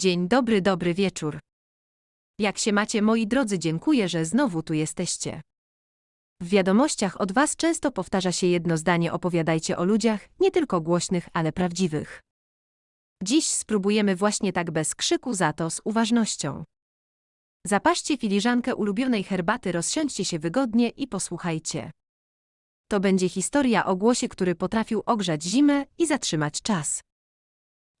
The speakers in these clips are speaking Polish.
Dzień dobry, dobry wieczór. Jak się macie, moi drodzy, dziękuję, że znowu tu jesteście. W wiadomościach od Was często powtarza się jedno zdanie: opowiadajcie o ludziach, nie tylko głośnych, ale prawdziwych. Dziś spróbujemy właśnie tak bez krzyku, za to z uważnością. Zapaszcie filiżankę ulubionej herbaty, rozsiądźcie się wygodnie i posłuchajcie. To będzie historia o głosie, który potrafił ogrzać zimę i zatrzymać czas.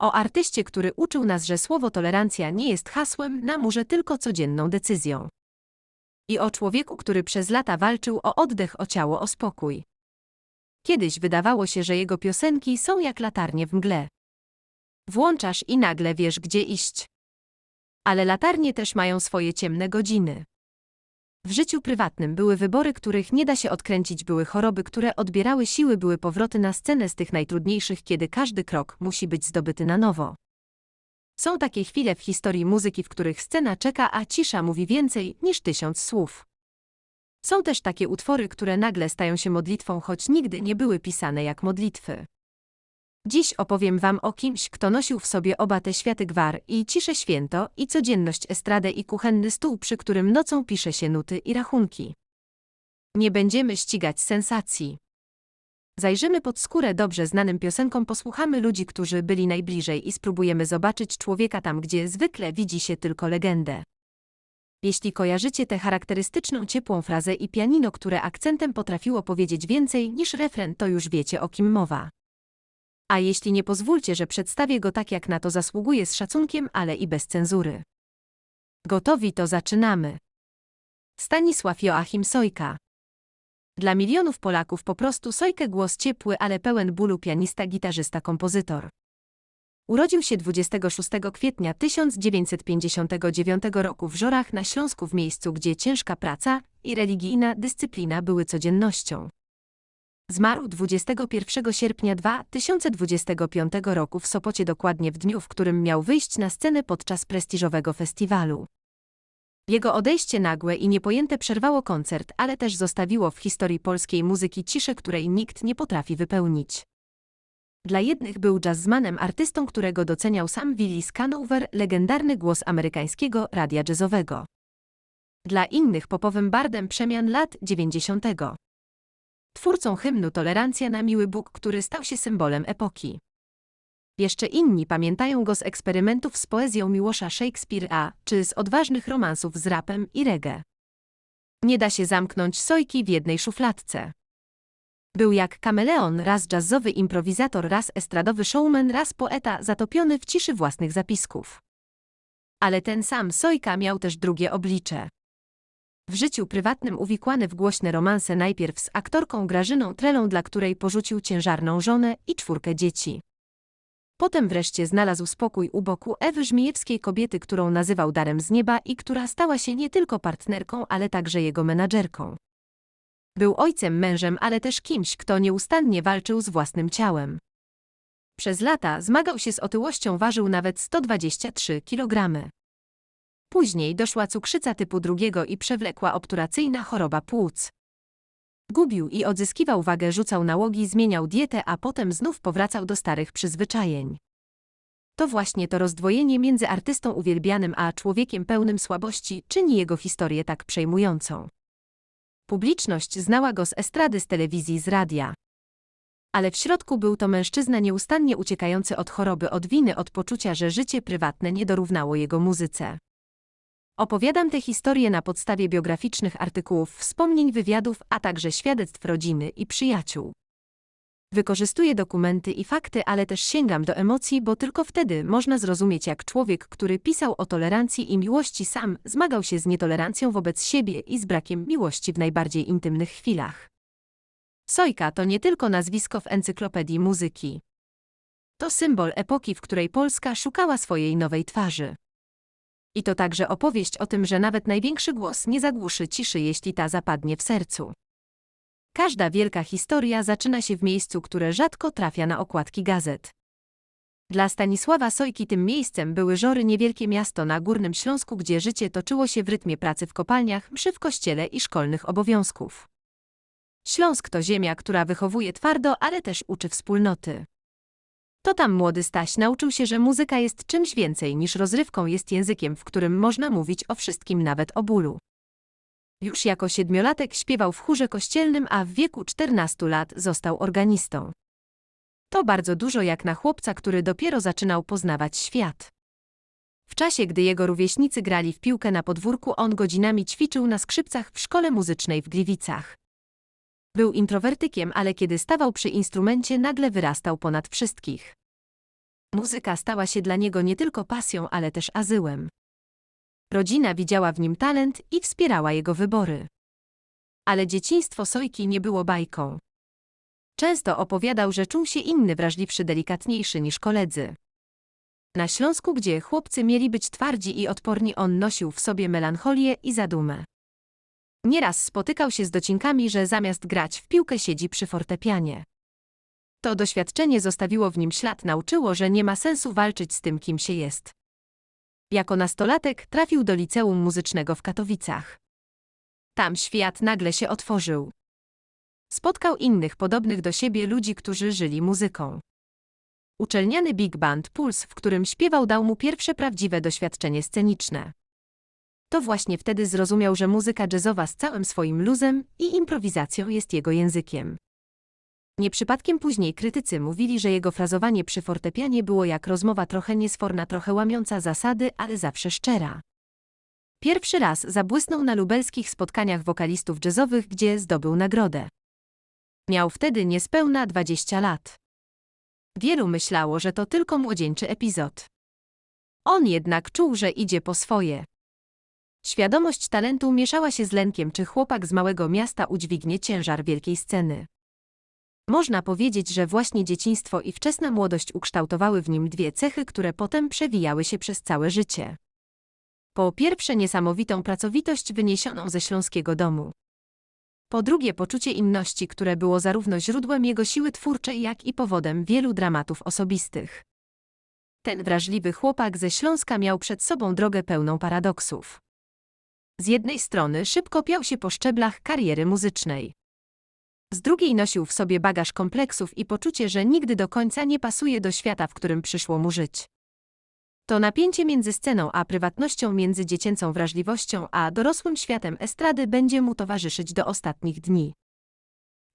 O artyście, który uczył nas, że słowo tolerancja nie jest hasłem na murze, tylko codzienną decyzją. I o człowieku, który przez lata walczył o oddech, o ciało, o spokój. Kiedyś wydawało się, że jego piosenki są jak latarnie w mgle. Włączasz i nagle wiesz, gdzie iść. Ale latarnie też mają swoje ciemne godziny. W życiu prywatnym były wybory, których nie da się odkręcić, były choroby, które odbierały siły, były powroty na scenę z tych najtrudniejszych, kiedy każdy krok musi być zdobyty na nowo. Są takie chwile w historii muzyki, w których scena czeka, a cisza mówi więcej niż tysiąc słów. Są też takie utwory, które nagle stają się modlitwą, choć nigdy nie były pisane jak modlitwy. Dziś opowiem wam o kimś, kto nosił w sobie oba te światy gwar i ciszę święto, i codzienność estradę i kuchenny stół, przy którym nocą pisze się nuty i rachunki. Nie będziemy ścigać sensacji. Zajrzymy pod skórę dobrze znanym piosenkom, posłuchamy ludzi, którzy byli najbliżej i spróbujemy zobaczyć człowieka tam, gdzie zwykle widzi się tylko legendę. Jeśli kojarzycie tę charakterystyczną ciepłą frazę i pianino, które akcentem potrafiło powiedzieć więcej niż refren, to już wiecie o kim mowa. A jeśli nie pozwólcie, że przedstawię go tak, jak na to zasługuje, z szacunkiem, ale i bez cenzury. Gotowi, to zaczynamy. Stanisław Joachim Sojka. Dla milionów Polaków po prostu Sojkę głos ciepły, ale pełen bólu pianista, gitarzysta, kompozytor. Urodził się 26 kwietnia 1959 roku w Żorach na Śląsku w miejscu, gdzie ciężka praca i religijna dyscyplina były codziennością. Zmarł 21 sierpnia 2025 roku w Sopocie dokładnie w dniu, w którym miał wyjść na scenę podczas prestiżowego festiwalu. Jego odejście nagłe i niepojęte przerwało koncert, ale też zostawiło w historii polskiej muzyki ciszę, której nikt nie potrafi wypełnić. Dla jednych był jazzmanem, artystą, którego doceniał sam Willis Scanover, legendarny głos amerykańskiego radia jazzowego. Dla innych popowym bardem przemian lat 90. Twórcą hymnu Tolerancja na miły Bóg, który stał się symbolem epoki. Jeszcze inni pamiętają go z eksperymentów z poezją Miłosza Shakespeare'a, czy z odważnych romansów z rapem i reggae. Nie da się zamknąć sojki w jednej szufladce. Był jak kameleon, raz jazzowy improwizator, raz estradowy showman, raz poeta zatopiony w ciszy własnych zapisków. Ale ten sam Sojka miał też drugie oblicze. W życiu prywatnym uwikłany w głośne romanse najpierw z aktorką Grażyną Trelą, dla której porzucił ciężarną żonę i czwórkę dzieci. Potem wreszcie znalazł spokój u boku Ewy Żmijewskiej kobiety, którą nazywał darem z nieba i która stała się nie tylko partnerką, ale także jego menadżerką. Był ojcem, mężem, ale też kimś, kto nieustannie walczył z własnym ciałem. Przez lata zmagał się z otyłością, ważył nawet 123 kg. Później doszła cukrzyca typu drugiego i przewlekła obturacyjna choroba płuc. Gubił i odzyskiwał wagę, rzucał nałogi, zmieniał dietę, a potem znów powracał do starych przyzwyczajeń. To właśnie to rozdwojenie między artystą uwielbianym a człowiekiem pełnym słabości czyni jego historię tak przejmującą. Publiczność znała go z estrady, z telewizji, z radia. Ale w środku był to mężczyzna nieustannie uciekający od choroby, od winy, od poczucia, że życie prywatne nie dorównało jego muzyce. Opowiadam tę historię na podstawie biograficznych artykułów, wspomnień, wywiadów, a także świadectw rodziny i przyjaciół. Wykorzystuję dokumenty i fakty, ale też sięgam do emocji, bo tylko wtedy można zrozumieć, jak człowiek, który pisał o tolerancji i miłości sam, zmagał się z nietolerancją wobec siebie i z brakiem miłości w najbardziej intymnych chwilach. Sojka to nie tylko nazwisko w encyklopedii muzyki. To symbol epoki, w której Polska szukała swojej nowej twarzy. I to także opowieść o tym, że nawet największy głos nie zagłuszy ciszy, jeśli ta zapadnie w sercu. Każda wielka historia zaczyna się w miejscu, które rzadko trafia na okładki gazet. Dla Stanisława Sojki tym miejscem były Żory, niewielkie miasto na Górnym Śląsku, gdzie życie toczyło się w rytmie pracy w kopalniach, mszy w kościele i szkolnych obowiązków. Śląsk to ziemia, która wychowuje twardo, ale też uczy wspólnoty. To tam młody Staś nauczył się, że muzyka jest czymś więcej niż rozrywką, jest językiem, w którym można mówić o wszystkim, nawet o bólu. Już jako siedmiolatek śpiewał w chórze kościelnym, a w wieku 14 lat został organistą. To bardzo dużo jak na chłopca, który dopiero zaczynał poznawać świat. W czasie, gdy jego rówieśnicy grali w piłkę na podwórku, on godzinami ćwiczył na skrzypcach w szkole muzycznej w Gliwicach. Był introwertykiem, ale kiedy stawał przy instrumencie, nagle wyrastał ponad wszystkich. Muzyka stała się dla niego nie tylko pasją, ale też azyłem. Rodzina widziała w nim talent i wspierała jego wybory. Ale dzieciństwo Sojki nie było bajką. Często opowiadał, że czuł się inny, wrażliwszy, delikatniejszy niż koledzy. Na Śląsku, gdzie chłopcy mieli być twardzi i odporni, on nosił w sobie melancholię i zadumę. Nieraz spotykał się z docinkami, że zamiast grać w piłkę siedzi przy fortepianie. To doświadczenie zostawiło w nim ślad, nauczyło, że nie ma sensu walczyć z tym, kim się jest. Jako nastolatek trafił do liceum muzycznego w Katowicach. Tam świat nagle się otworzył. Spotkał innych podobnych do siebie ludzi, którzy żyli muzyką. Uczelniany big band Puls, w którym śpiewał, dał mu pierwsze prawdziwe doświadczenie sceniczne. To właśnie wtedy zrozumiał, że muzyka jazzowa z całym swoim luzem i improwizacją jest jego językiem. Nie przypadkiem później krytycy mówili, że jego frazowanie przy fortepianie było jak rozmowa trochę niesforna, trochę łamiąca zasady, ale zawsze szczera. Pierwszy raz zabłysnął na lubelskich spotkaniach wokalistów jazzowych, gdzie zdobył nagrodę. Miał wtedy niespełna 20 lat. Wielu myślało, że to tylko młodzieńczy epizod. On jednak czuł, że idzie po swoje. Świadomość talentu mieszała się z lękiem, czy chłopak z małego miasta udźwignie ciężar wielkiej sceny. Można powiedzieć, że właśnie dzieciństwo i wczesna młodość ukształtowały w nim dwie cechy, które potem przewijały się przez całe życie. Po pierwsze niesamowitą pracowitość wyniesioną ze śląskiego domu. Po drugie poczucie inności, które było zarówno źródłem jego siły twórczej, jak i powodem wielu dramatów osobistych. Ten wrażliwy chłopak ze Śląska miał przed sobą drogę pełną paradoksów. Z jednej strony szybko piał się po szczeblach kariery muzycznej. Z drugiej nosił w sobie bagaż kompleksów i poczucie, że nigdy do końca nie pasuje do świata, w którym przyszło mu żyć. To napięcie między sceną a prywatnością, między dziecięcą wrażliwością a dorosłym światem estrady będzie mu towarzyszyć do ostatnich dni.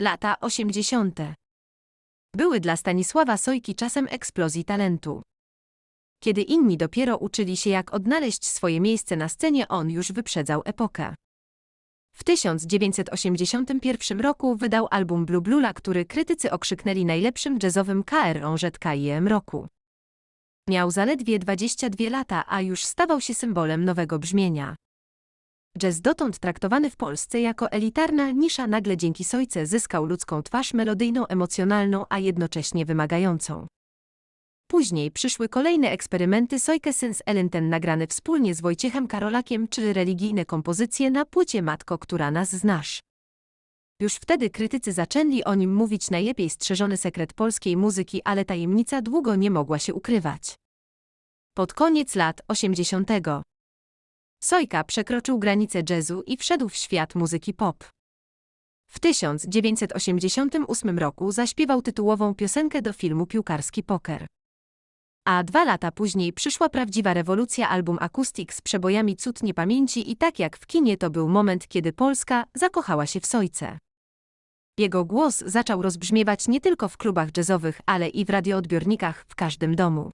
Lata 80. Były dla Stanisława Sojki czasem eksplozji talentu. Kiedy inni dopiero uczyli się, jak odnaleźć swoje miejsce na scenie, on już wyprzedzał epokę. W 1981 roku wydał album Blue Blula, który krytycy okrzyknęli najlepszym jazzowym KR KIM roku. Miał zaledwie 22 lata, a już stawał się symbolem nowego brzmienia. Jazz dotąd traktowany w Polsce jako elitarna nisza nagle dzięki Sojce zyskał ludzką twarz melodyjną, emocjonalną, a jednocześnie wymagającą. Później przyszły kolejne eksperymenty Sojke Sens Elenten nagrane wspólnie z Wojciechem Karolakiem czy religijne kompozycje na płycie Matko, która nas znasz. Już wtedy krytycy zaczęli o nim mówić najlepiej strzeżony sekret polskiej muzyki, ale tajemnica długo nie mogła się ukrywać. Pod koniec lat 80. Sojka przekroczył granice jazzu i wszedł w świat muzyki pop. W 1988 roku zaśpiewał tytułową piosenkę do filmu Piłkarski Poker. A dwa lata później przyszła prawdziwa rewolucja album Acoustic z przebojami Cud Niepamięci i tak jak w kinie to był moment, kiedy Polska zakochała się w Sojce. Jego głos zaczął rozbrzmiewać nie tylko w klubach jazzowych, ale i w radioodbiornikach w każdym domu.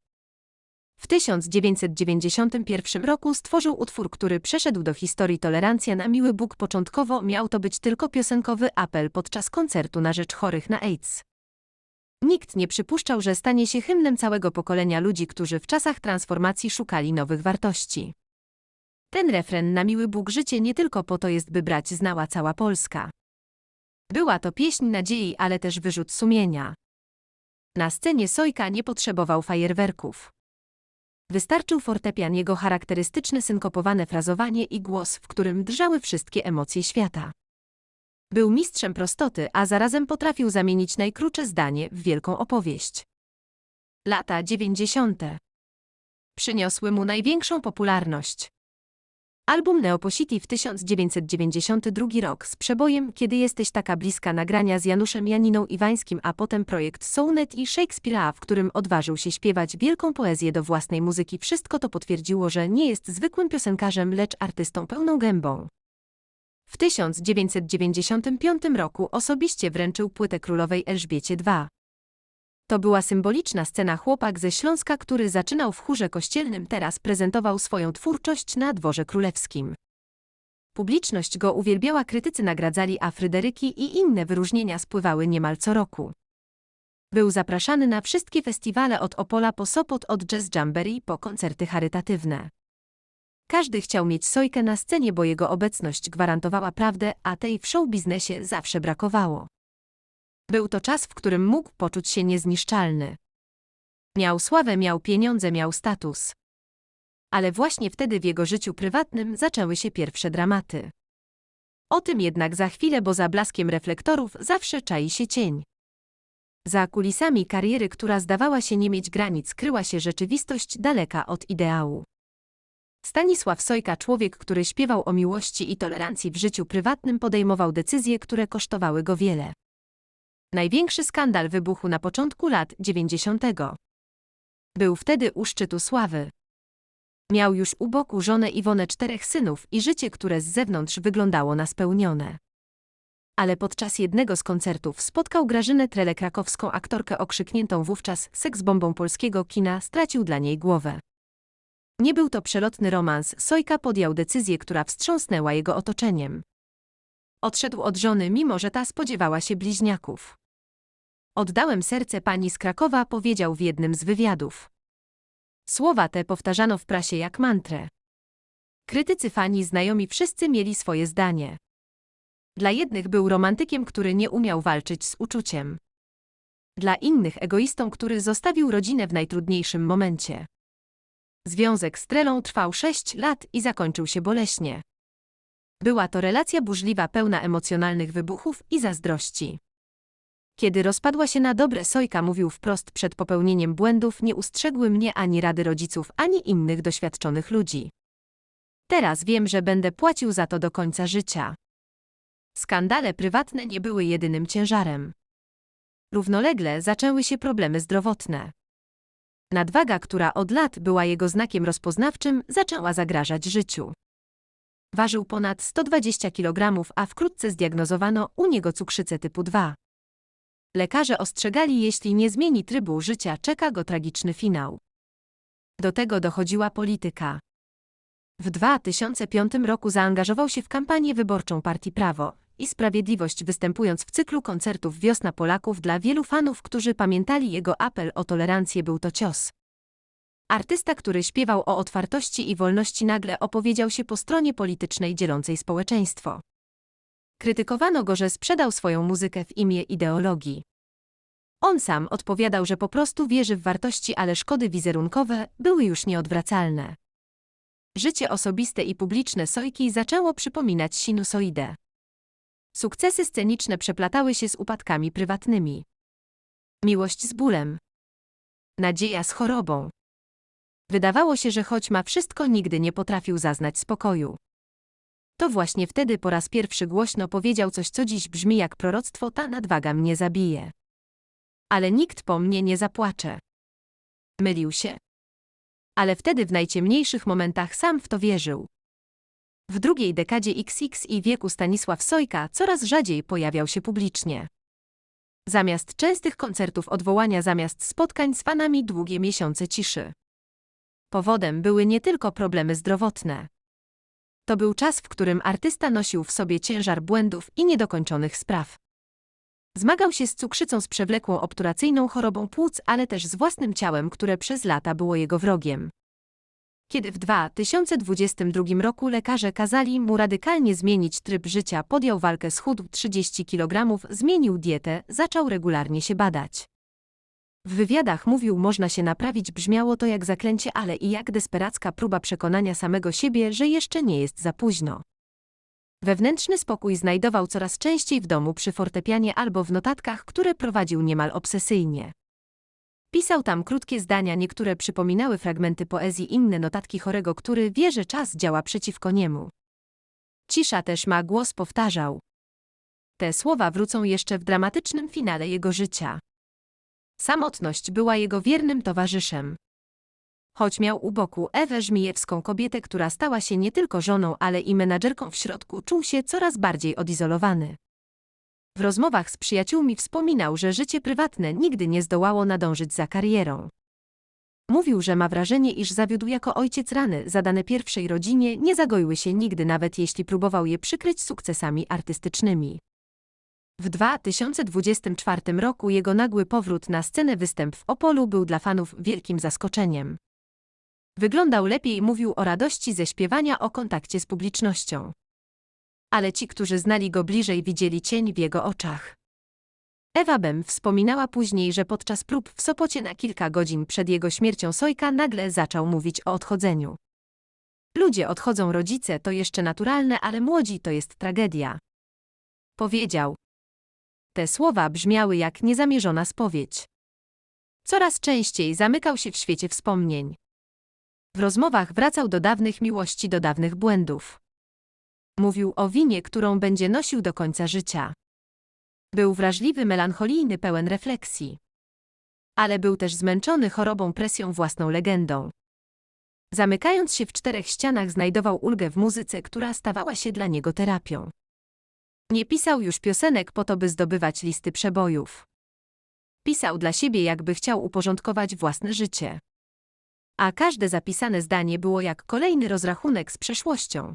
W 1991 roku stworzył utwór, który przeszedł do historii Tolerancja na miły Bóg. Początkowo miał to być tylko piosenkowy apel podczas koncertu na rzecz chorych na AIDS. Nikt nie przypuszczał, że stanie się hymnem całego pokolenia ludzi, którzy w czasach transformacji szukali nowych wartości. Ten refren na miły Bóg życie nie tylko po to jest, by brać znała cała Polska. Była to pieśń nadziei, ale też wyrzut sumienia. Na scenie Sojka nie potrzebował fajerwerków. Wystarczył fortepian jego charakterystyczne synkopowane frazowanie i głos, w którym drżały wszystkie emocje świata. Był mistrzem prostoty, a zarazem potrafił zamienić najkrótsze zdanie w wielką opowieść. Lata dziewięćdziesiąte przyniosły mu największą popularność. Album Neoposity w 1992 rok z przebojem Kiedy jesteś taka bliska nagrania z Januszem Janiną Iwańskim, a potem projekt Soulnet i Shakespeare'a, w którym odważył się śpiewać wielką poezję do własnej muzyki. Wszystko to potwierdziło, że nie jest zwykłym piosenkarzem, lecz artystą pełną gębą. W 1995 roku osobiście wręczył płytę królowej Elżbiecie II. To była symboliczna scena chłopak ze Śląska, który zaczynał w chórze kościelnym, teraz prezentował swoją twórczość na dworze królewskim. Publiczność go uwielbiała, krytycy nagradzali, a Fryderyki i inne wyróżnienia spływały niemal co roku. Był zapraszany na wszystkie festiwale od Opola po Sopot, od Jazz Jamboree po koncerty charytatywne. Każdy chciał mieć Sojkę na scenie, bo jego obecność gwarantowała prawdę, a tej w showbiznesie zawsze brakowało. Był to czas, w którym mógł poczuć się niezniszczalny. Miał sławę, miał pieniądze, miał status. Ale właśnie wtedy w jego życiu prywatnym zaczęły się pierwsze dramaty. O tym jednak za chwilę, bo za blaskiem reflektorów zawsze czai się cień. Za kulisami kariery, która zdawała się nie mieć granic, kryła się rzeczywistość daleka od ideału. Stanisław Sojka, człowiek, który śpiewał o miłości i tolerancji w życiu prywatnym, podejmował decyzje, które kosztowały go wiele. Największy skandal wybuchł na początku lat 90. Był wtedy u szczytu sławy. Miał już u boku żonę Iwonę czterech synów i życie, które z zewnątrz wyglądało na spełnione. Ale podczas jednego z koncertów spotkał Grażynę Trele krakowską aktorkę okrzykniętą wówczas seksbombą polskiego kina, stracił dla niej głowę. Nie był to przelotny romans, Sojka podjął decyzję, która wstrząsnęła jego otoczeniem. Odszedł od żony, mimo że ta spodziewała się bliźniaków. Oddałem serce pani z Krakowa, powiedział w jednym z wywiadów. Słowa te powtarzano w prasie jak mantrę. Krytycy, fani, znajomi wszyscy mieli swoje zdanie. Dla jednych był romantykiem, który nie umiał walczyć z uczuciem. Dla innych egoistą, który zostawił rodzinę w najtrudniejszym momencie. Związek z Trelą trwał sześć lat i zakończył się boleśnie. Była to relacja burzliwa, pełna emocjonalnych wybuchów i zazdrości. Kiedy rozpadła się na dobre, Sojka mówił wprost przed popełnieniem błędów nie ustrzegły mnie ani rady rodziców, ani innych doświadczonych ludzi. Teraz wiem, że będę płacił za to do końca życia. Skandale prywatne nie były jedynym ciężarem. Równolegle zaczęły się problemy zdrowotne. Nadwaga, która od lat była jego znakiem rozpoznawczym, zaczęła zagrażać życiu. Ważył ponad 120 kg, a wkrótce zdiagnozowano u niego cukrzycę typu 2. Lekarze ostrzegali, jeśli nie zmieni trybu życia, czeka go tragiczny finał. Do tego dochodziła polityka. W 2005 roku zaangażował się w kampanię wyborczą partii Prawo i Sprawiedliwość, występując w cyklu koncertów Wiosna Polaków dla wielu fanów, którzy pamiętali jego apel o tolerancję, był to cios. Artysta, który śpiewał o otwartości i wolności, nagle opowiedział się po stronie politycznej dzielącej społeczeństwo. Krytykowano go, że sprzedał swoją muzykę w imię ideologii. On sam odpowiadał, że po prostu wierzy w wartości, ale szkody wizerunkowe były już nieodwracalne. Życie osobiste i publiczne Sojki zaczęło przypominać sinusoidę. Sukcesy sceniczne przeplatały się z upadkami prywatnymi. Miłość z bólem. Nadzieja z chorobą. Wydawało się, że choć ma wszystko, nigdy nie potrafił zaznać spokoju. To właśnie wtedy po raz pierwszy głośno powiedział coś, co dziś brzmi jak proroctwo, ta nadwaga mnie zabije. Ale nikt po mnie nie zapłacze. Mylił się. Ale wtedy w najciemniejszych momentach sam w to wierzył. W drugiej dekadzie XX i wieku Stanisław Sojka coraz rzadziej pojawiał się publicznie. Zamiast częstych koncertów odwołania, zamiast spotkań z fanami długie miesiące ciszy. Powodem były nie tylko problemy zdrowotne. To był czas, w którym artysta nosił w sobie ciężar błędów i niedokończonych spraw. Zmagał się z cukrzycą z przewlekłą obturacyjną chorobą płuc, ale też z własnym ciałem, które przez lata było jego wrogiem. Kiedy w 2022 roku lekarze kazali mu radykalnie zmienić tryb życia, podjął walkę, schudł 30 kg, zmienił dietę, zaczął regularnie się badać. W wywiadach mówił, można się naprawić, brzmiało to jak zaklęcie, ale i jak desperacka próba przekonania samego siebie, że jeszcze nie jest za późno. Wewnętrzny spokój znajdował coraz częściej w domu przy fortepianie albo w notatkach, które prowadził niemal obsesyjnie. Pisał tam krótkie zdania, niektóre przypominały fragmenty poezji, inne notatki chorego, który wie, że czas działa przeciwko niemu. Cisza też ma głos, powtarzał. Te słowa wrócą jeszcze w dramatycznym finale jego życia. Samotność była jego wiernym towarzyszem. Choć miał u boku Ewę Żmijewską kobietę, która stała się nie tylko żoną, ale i menadżerką w środku, czuł się coraz bardziej odizolowany. W rozmowach z przyjaciółmi wspominał, że życie prywatne nigdy nie zdołało nadążyć za karierą. Mówił, że ma wrażenie, iż zawiódł jako ojciec rany zadane pierwszej rodzinie nie zagoiły się nigdy, nawet jeśli próbował je przykryć sukcesami artystycznymi. W 2024 roku jego nagły powrót na scenę występ w Opolu był dla fanów wielkim zaskoczeniem. Wyglądał lepiej i mówił o radości ze śpiewania o kontakcie z publicznością. Ale ci, którzy znali go bliżej, widzieli cień w jego oczach. Ewa Bem wspominała później, że podczas prób w Sopocie na kilka godzin przed jego śmiercią Sojka nagle zaczął mówić o odchodzeniu. Ludzie odchodzą rodzice, to jeszcze naturalne, ale młodzi to jest tragedia. Powiedział. Te słowa brzmiały jak niezamierzona spowiedź. Coraz częściej zamykał się w świecie wspomnień. W rozmowach wracał do dawnych miłości, do dawnych błędów. Mówił o winie, którą będzie nosił do końca życia. Był wrażliwy, melancholijny, pełen refleksji. Ale był też zmęczony chorobą, presją, własną legendą. Zamykając się w czterech ścianach, znajdował ulgę w muzyce, która stawała się dla niego terapią. Nie pisał już piosenek po to, by zdobywać listy przebojów. Pisał dla siebie, jakby chciał uporządkować własne życie. A każde zapisane zdanie było jak kolejny rozrachunek z przeszłością.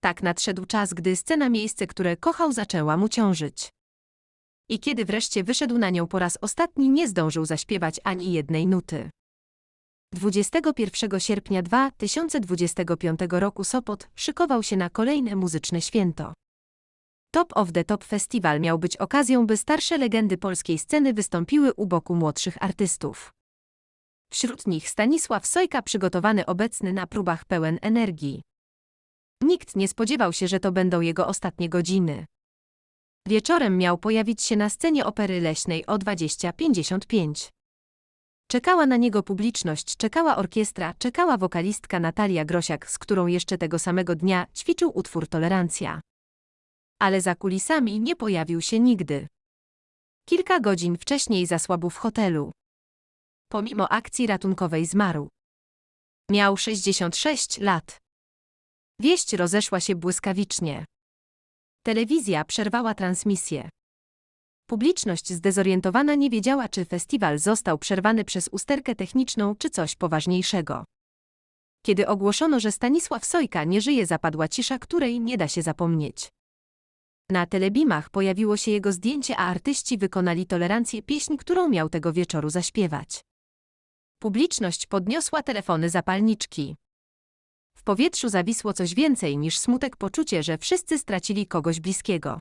Tak nadszedł czas, gdy scena miejsce, które kochał, zaczęła mu ciążyć. I kiedy wreszcie wyszedł na nią po raz ostatni, nie zdążył zaśpiewać ani jednej nuty. 21 sierpnia 2025 roku Sopot szykował się na kolejne muzyczne święto. Top of the Top Festival miał być okazją, by starsze legendy polskiej sceny wystąpiły u boku młodszych artystów. Wśród nich Stanisław Sojka przygotowany obecny na próbach pełen energii. Nikt nie spodziewał się, że to będą jego ostatnie godziny. Wieczorem miał pojawić się na scenie opery leśnej o 20.55. Czekała na niego publiczność, czekała orkiestra, czekała wokalistka Natalia Grosiak, z którą jeszcze tego samego dnia ćwiczył utwór Tolerancja. Ale za kulisami nie pojawił się nigdy. Kilka godzin wcześniej zasłabł w hotelu. Pomimo akcji ratunkowej zmarł. Miał 66 lat. Wieść rozeszła się błyskawicznie. Telewizja przerwała transmisję. Publiczność zdezorientowana nie wiedziała, czy festiwal został przerwany przez usterkę techniczną, czy coś poważniejszego. Kiedy ogłoszono, że Stanisław Sojka nie żyje, zapadła cisza, której nie da się zapomnieć. Na telebimach pojawiło się jego zdjęcie, a artyści wykonali tolerancję pieśń, którą miał tego wieczoru zaśpiewać. Publiczność podniosła telefony zapalniczki. Powietrzu zawisło coś więcej niż smutek poczucie, że wszyscy stracili kogoś bliskiego.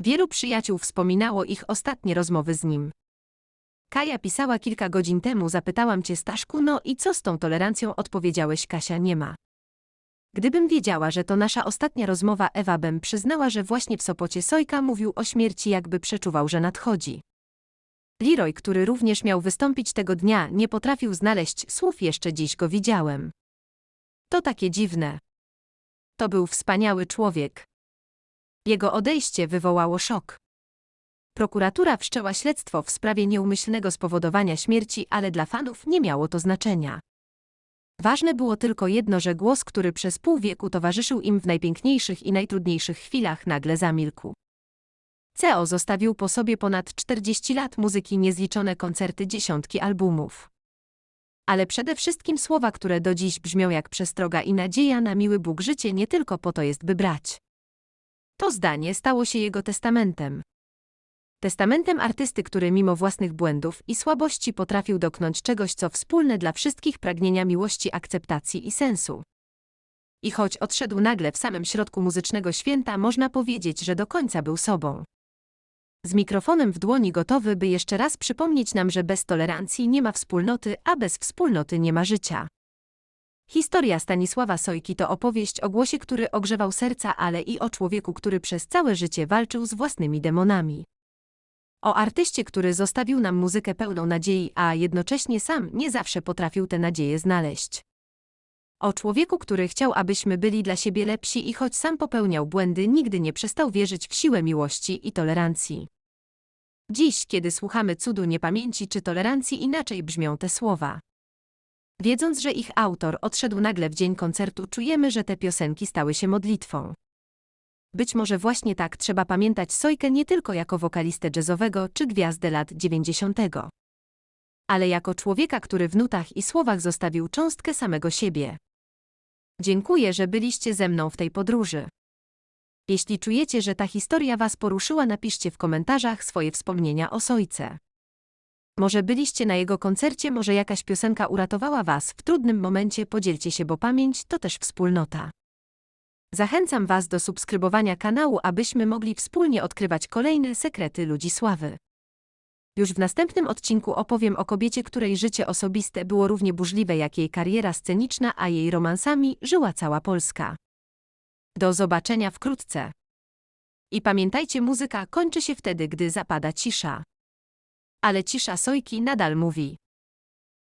Wielu przyjaciół wspominało ich ostatnie rozmowy z nim. Kaja pisała kilka godzin temu, zapytałam cię Staszku, no i co z tą tolerancją odpowiedziałeś Kasia nie ma. Gdybym wiedziała, że to nasza ostatnia rozmowa, Ewa bym przyznała, że właśnie w Sopocie Sojka mówił o śmierci, jakby przeczuwał, że nadchodzi. Leroy, który również miał wystąpić tego dnia, nie potrafił znaleźć słów, jeszcze dziś go widziałem. To takie dziwne. To był wspaniały człowiek. Jego odejście wywołało szok. Prokuratura wszczęła śledztwo w sprawie nieumyślnego spowodowania śmierci, ale dla fanów nie miało to znaczenia. Ważne było tylko jedno, że głos, który przez pół wieku towarzyszył im w najpiękniejszych i najtrudniejszych chwilach, nagle zamilkł. CEO zostawił po sobie ponad 40 lat muzyki, niezliczone koncerty, dziesiątki albumów. Ale przede wszystkim słowa, które do dziś brzmią jak przestroga i nadzieja na miły Bóg życie nie tylko po to jest, by brać. To zdanie stało się jego testamentem. Testamentem artysty, który mimo własnych błędów i słabości potrafił doknąć czegoś, co wspólne dla wszystkich pragnienia miłości, akceptacji i sensu. I choć odszedł nagle w samym środku muzycznego święta, można powiedzieć, że do końca był sobą. Z mikrofonem w dłoni gotowy, by jeszcze raz przypomnieć nam, że bez tolerancji nie ma wspólnoty, a bez wspólnoty nie ma życia. Historia Stanisława Sojki to opowieść o głosie, który ogrzewał serca, ale i o człowieku, który przez całe życie walczył z własnymi demonami. O artyście, który zostawił nam muzykę pełną nadziei, a jednocześnie sam nie zawsze potrafił te nadzieje znaleźć. O człowieku, który chciał, abyśmy byli dla siebie lepsi i choć sam popełniał błędy, nigdy nie przestał wierzyć w siłę miłości i tolerancji. Dziś, kiedy słuchamy cudu niepamięci czy tolerancji, inaczej brzmią te słowa. Wiedząc, że ich autor odszedł nagle w dzień koncertu, czujemy, że te piosenki stały się modlitwą. Być może właśnie tak trzeba pamiętać Sojkę nie tylko jako wokalistę jazzowego czy gwiazdę lat 90., ale jako człowieka, który w nutach i słowach zostawił cząstkę samego siebie. Dziękuję, że byliście ze mną w tej podróży. Jeśli czujecie, że ta historia Was poruszyła, napiszcie w komentarzach swoje wspomnienia o Sojce. Może byliście na jego koncercie, może jakaś piosenka uratowała Was w trudnym momencie, podzielcie się, bo pamięć to też wspólnota. Zachęcam Was do subskrybowania kanału, abyśmy mogli wspólnie odkrywać kolejne sekrety ludzi sławy. Już w następnym odcinku opowiem o kobiecie, której życie osobiste było równie burzliwe jak jej kariera sceniczna, a jej romansami żyła cała Polska. Do zobaczenia wkrótce. I pamiętajcie, muzyka kończy się wtedy, gdy zapada cisza. Ale cisza Sojki nadal mówi.